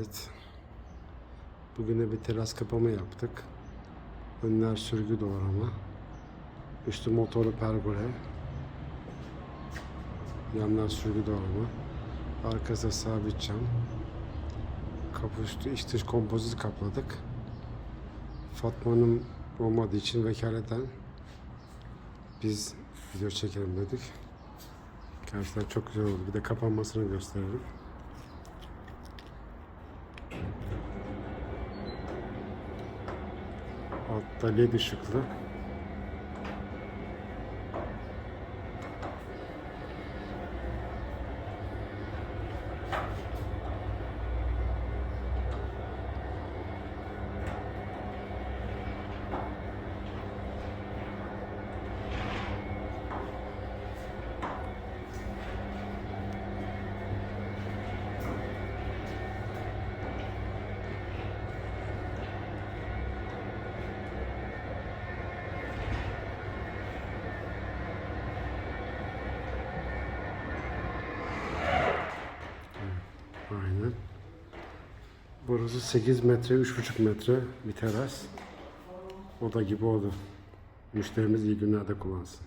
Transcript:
Evet. Bugün de bir teras kapama yaptık. Önler sürgü doğrama. Üstü motoru pergole. Yanlar sürgü doğrama. Arkası sabit cam. Kapı üstü iç dış kompozit kapladık. Fatma'nın olmadığı için vekaleten biz video çekelim dedik. Gerçekten çok güzel oldu. Bir de kapanmasını gösterelim. Altta led ışıklı. Aynen. Burası 8 metre, 3,5 metre bir teras. Oda gibi oldu. Müşterimiz iyi günlerde kullansın.